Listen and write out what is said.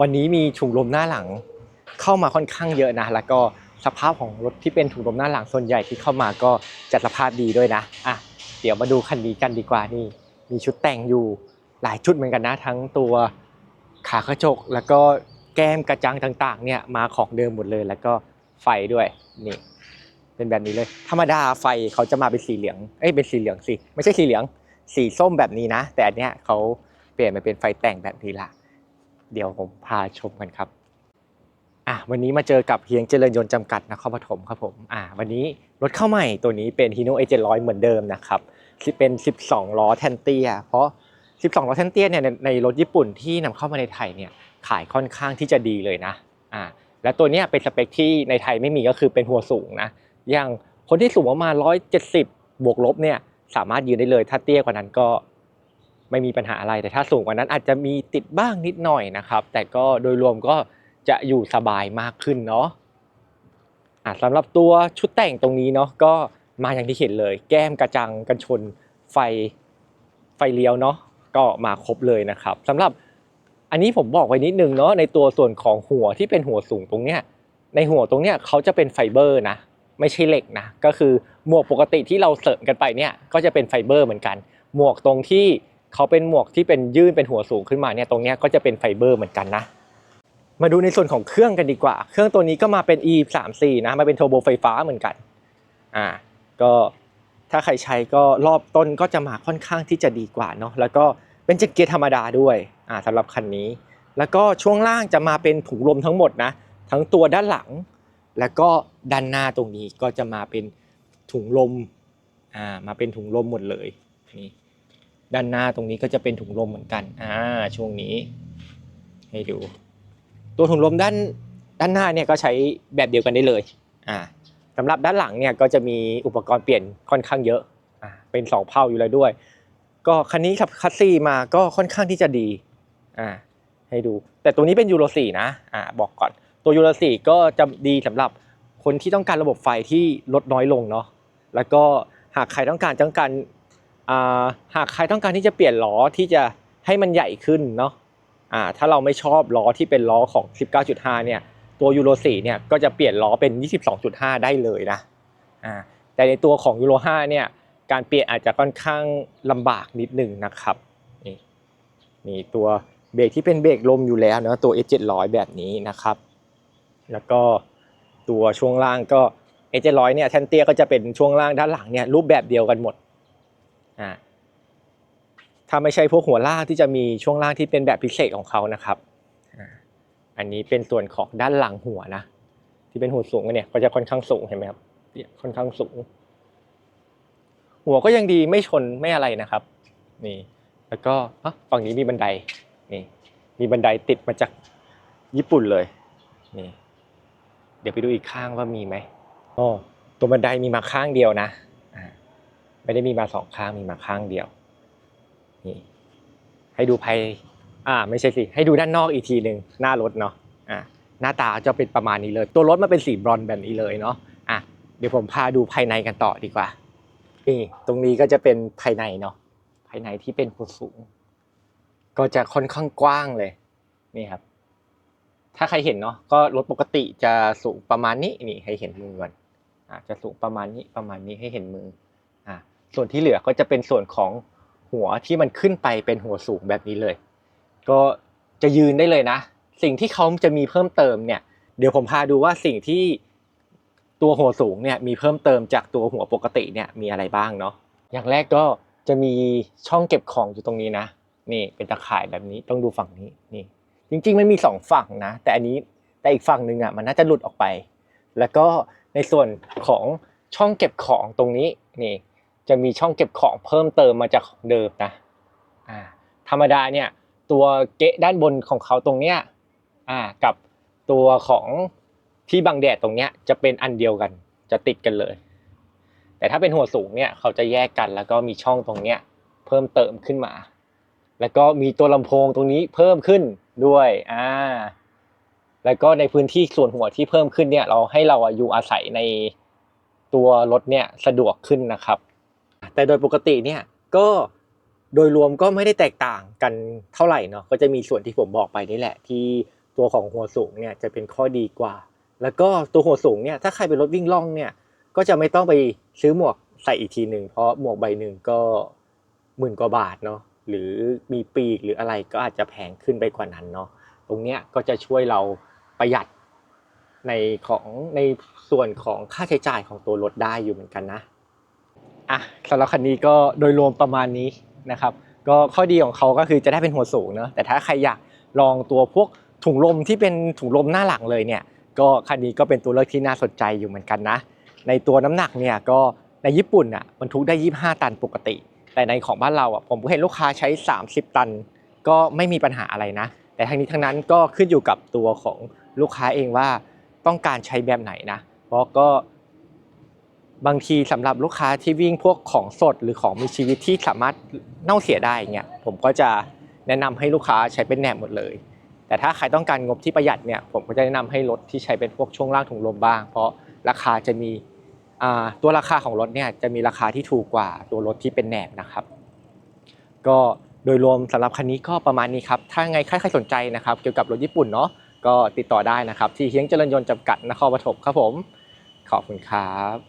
วันนี้มีถุงลมหน้าหลังเข้ามาค่อนข้างเยอะนะ แล้วก็สภาพของรถที่เป็นถุงลมหน้าหลังส่วนใหญ่ที่เข้ามาก็จัดสภาพดีด้วยนะอะเดี๋ยวมาดูคันนี้กันดีกว่านี่ มีชุดแต่งอยู่หลายชุดเหมือนกันนะ ทั้งตัวขากระจก แล้วก็แก้มกระจังต่างๆ เนี่ยมาของเดิมหมดเลย แล้วก็ไฟด้วยนี่เป็นแบบนี้เลย ธรรมดาไฟเขาจะมาเป็นสีเหลืองเอ้ยเป็นสีเหลืองสิไม่ใช่สีเหลือง สีส้มแบบนี้นะ แต่อันเนี้ยเขาเปลี่ยนมาเป็นไฟแต่งแบบนี้ละ เดี๋ยวผมพาชมกันครับอะวันนี้มาเจอกับเฮียงเจริญยนต์จำกัดนครปฐมครับผมอะวันนี้รถเข้าใหม่ตัวนี้เป็น Hino A 700 เหมือนเดิมนะครับเป็น 12 ล้อแทนเตีย เพราะ 12 ล้อแทนเตียเนี่ยในรถญี่ปุ่นที่นำเข้ามาในไทยเนี่ยขายค่อนข้างที่จะดีเลยนะอ่าและตัวเนี้ยเป็นสเปคที่ในไทยไม่มีก็คือเป็นหัวสูงนะอย่างคนที่สูงประมาณ170 บวกลบเนี่ยสามารถยืนได้เลยถ้าเตี้ยกว่านั้นก็ ไม่มีปัญหาอะไรแต่ถ้าสูงกว่านั้นอาจจะมีติดบ้างนิดหน่อยนะครับ แต่ก็โดยรวมก็จะอยู่สบายมากขึ้นเนาะะสำหรับตัวชุดแต่งตรงนี้เนาะก็มาอย่างที่เห็นเลย แก้มกระจังกันชนไฟไฟเลี้ยวเนาะก็มาครบเลยนะครับสำหรับอันนี้ผมบอกไว้นิดนึงเนาะในตัวส่วนของหัวที่เป็นหัวสูงตรงเนี้ยในหัวตรงเนี้ยเขาจะเป็นไฟเบอร์นะไม่ใช่เหล็กนะก็คือหมวกปกติที่เราเสริมกันไปเนี่ยก็จะเป็นไฟเบอร์เหมือนกัน หมวกตรงที่ เขาเป็นหมวกที่เป็นยื่นเป็นหัวสูงขึ้นมาเนี่ยตรงเนี้ยก็จะเป็นไฟเบอร์เหมือนกันนะ มาดูในส่วนของเครื่องกันดีกว่า เครื่องตัวนี้ก็มาเป็น e 3 4นะมาเป็นโทรโบไฟฟ้าเหมือนกันอ่าก็ถ้าใครใช้ก็รอบต้นก็จะมาค่อนข้างที่จะดีกว่าเนาะแล้วก็เป็นเจ็ตเกียร์ธรรมดาด้วยอ่าสำหรับคันนี้ แล้วก็ช่วงล่างจะมาเป็นถุงลมทั้งหมดนะ ทั้งตัวด้านหลัง แล้วก็ด้านหน้าตรงนี้ก็จะมาเป็นถุงลมอ่ามาเป็นถุงลมหมดเลยนี่ ด้านหน้าตรงนี้ก็จะเป็นถุงลมเหมือนกันอ่าช่วงนี้ ให้ดู ตัวถุงลมด้านด้านหน้าเนี่ยก็ใช้แบบเดียวกันได้เลยอ่าสำหรับด้านหลังเนี่ยก็จะมีอุปกรณ์เปลี่ยนค่อนข้างเยอะอ่าเป็นสองเผาอยู่แล้วด้วย ก็คันนี้ขับคัสซี่มาก็ค่อนข้างที่จะดีอ่าให้ดู แต่ตัวนี้เป็นยูโร4นะอ่าบอกก่อน ตัวยูโร4ก็จะดีสำหรับคนที่ต้องการระบบไฟที่ลดน้อยลงเนาะแล้วก็หากใครต้องการต้องการอ่า หากใครต้องการที่จะเปลี่ยนล้อที่จะให้มันใหญ่ขึ้นเนาะอ่าถ้าเราไม่ชอบล้อที่เป็นล้อของ 19.5 เนี่ย ตัวยูโร4เนี่ยก็จะเปลี่ยนล้อเป็น 22.5 ได้เลยนะอ่าแต่ในตัวของยูโร5เนี่ยการเปลี่ยนอาจจะค่อนข้างลำบากนิดหนึ่งนะครับนี่นี่ตัวเบรกที่เป็นเบรกลมอยู่แล้วเนาะตัว S700 แบบนี้นะครับ แล้วก็ตัวช่วงล่างก็ S700 เนี่ยแทนเตียก็จะเป็นช่วงล่างด้านหลังเนี่ยรูปแบบเดียวกันหมด อ่าถ้าไม่ใช่พวกหัวลากที่จะมีช่วงล่างที่เป็นแบบพิเศษของเขานะครับอ่าอันนี้เป็นส่วนของด้านหลังหัวนะ ที่เป็นหัวสูงเนี่ยก็จะค่อนข้างสูงเห็นไหมครับเนี่ยค่อนข้างสูง หัวก็ยังดีไม่ชนไม่อะไรนะครับ นี่ แล้วก็อะฝั่งนี้มีบันไดนี่ มีบันไดติดมาจากญี่ปุ่นเลย นี่ เดี๋ยวไปดูอีกข้างว่ามีไหมอ๋อตัวบันไดมีมาข้างเดียวนะอ่า ไม่ได้มีมาสองข้างมีมาข้างเดียวนี่ให้ดูภายอ่าไม่ใช่สิให้ดูด้านนอกอีกทีหนึ่งหน้ารถเนาะอ่าหน้าตาจะเป็นประมาณนี้เลย ตัวรถมันเป็นสีบรอนแบบนี้เลยเนาะอะเดี๋ยวผมพาดูภายในกันต่อดีกว่านี่ตรงนี้ก็จะเป็นภายในเนาะภายในที่เป็นหัวสูง ก็จะค่อนข้างกว้างเลยนี่ครับ ถ้าใครเห็นเนาะก็รถปกติจะสูงประมาณนี้นี่ให้เห็นมือก่อนอาจะสูงประมาณนี้ประมาณนี้ให้เห็นมือ ส่วนที่เหลือก็จะเป็นส่วนของหัวที่มันขึ้นไปเป็นหัวสูงแบบนี้เลย ก็จะยืนได้เลยนะ สิ่งที่เขาจะมีเพิ่มเติมเนี่ยเดี๋ยวผมพาดูว่าสิ่งที่ตัวหัวสูงเนี่ยมีเพิ่มเติมจากตัวหัวปกติเนี่ยมีอะไรบ้างเนาะอย่างแรกก็จะมีช่องเก็บของอยู่ตรงนี้นะ นี่เป็นตะข่ายแบบนี้ต้องดูฝั่งนี้นี่ จริงๆมันมีสองฝั่งนะ แต่อันนี้แต่อีกฝั่งหนึ่งอะมันน่าจะหลุดออกไป แล้วก็ในส่วนของช่องเก็บของตรงนี้นี่ จะมีช่องเก็บของเพิ่มเติมมาจากของเดิมนะอ่าธรรมดาเนี่ยตัวเกะด้านบนของเขาตรงเนี้ยอ่ากับตัวของที่บังแดดตรงเนี้ยจะเป็นอันเดียวกันจะติดกันเลย แต่ถ้าเป็นหัวสูงเนี่ยเขาจะแยกกันแล้วก็มีช่องตรงเนี้ยเพิ่มเติมขึ้นมา แล้วก็มีตัวลำโพงตรงนี้เพิ่มขึ้นด้วยอ่าแล้วก็ในพื้นที่ส่วนหัวที่เพิ่มขึ้นเนี่ยเราให้เราอะอยู่อาศัยในตัวรถเนี่ยสะดวกขึ้นนะครับ แต่โดยปกติเนี่ยก็โดยรวมก็ไม่ได้แตกต่างกันเท่าไหร่เนาะก็จะมีส่วนที่ผมบอกไปนี่แหละ ที่ตัวของหัวสูงเนี่ยจะเป็นข้อดีกว่า แล้วก็ตัวหัวสูงเนี่ยถ้าใครเป็นรถวิ่งล่องเนี่ยก็จะไม่ต้องไปซื้อหมวกใส่อีกทีหนึ่งเพราะหมวกใบหนึ่งก็หมื่นกว่าบาทเนาะหรือมีปีกหรืออะไรก็อาจจะแพงขึ้นไปกว่านั้นเนาะตรงเนี้ยก็จะช่วยเราประหยัดในของในส่วนของค่าใช้จ่ายของตัวรถได้อยู่เหมือนกันนะ อะสำหรับคันนี้ก็โดยรวมประมาณนี้นะครับ ก็ข้อดีของเขาก็คือจะได้เป็นหัวสูงเนอะแต่ถ้าใครอยากลองตัวพวกถุงลมที่เป็นถุงลมหน้าหลังเลยเนี่ย ก็คันนี้ก็เป็นตัวเลือกที่น่าสนใจอยู่เหมือนกันนะ ในตัวน้ำหนักเนี่ยก็ในญี่ปุ่นอะบรรทุกได้ 25 ตันปกติ แต่ในของบ้านเราอะผมก็เห็นลูกค้าใช้ 30 ตัน ก็ไม่มีปัญหาอะไรนะ แต่ทั้งนี้ทั้งนั้นก็ขึ้นอยู่กับตัวของลูกค้าเองว่าต้องการใช้แบบไหนนะ เพราะก็ บางทีสำหรับลูกค้าที่วิ่งพวกของสดหรือของมีชีวิตที่สามารถเน่าเสียได้เนี่ยผมก็จะแนะนำให้ลูกค้าใช้เป็นแหนบหมดเลย แต่ถ้าใครต้องการงบที่ประหยัดเนี่ยผมก็จะแนะนำให้รถที่ใช้เป็นพวกช่วงล่างถุงลมบ้าง เพราะราคาจะมีตัวราคาของรถเนี่ยจะมีราคาที่ถูกกว่าตัวรถที่เป็นแหนบนะครับ ก็โดยรวมสำหรับคันนี้ก็ประมาณนี้ครับถ้าไงใครใครสนใจนะครับ เกี่ยวกับรถญี่ปุ่นเนาะก็ติดต่อได้นะครับ ที่เฮียงเจริญยนต์จำกัดนครปฐมครับผม ขอบคุณครับ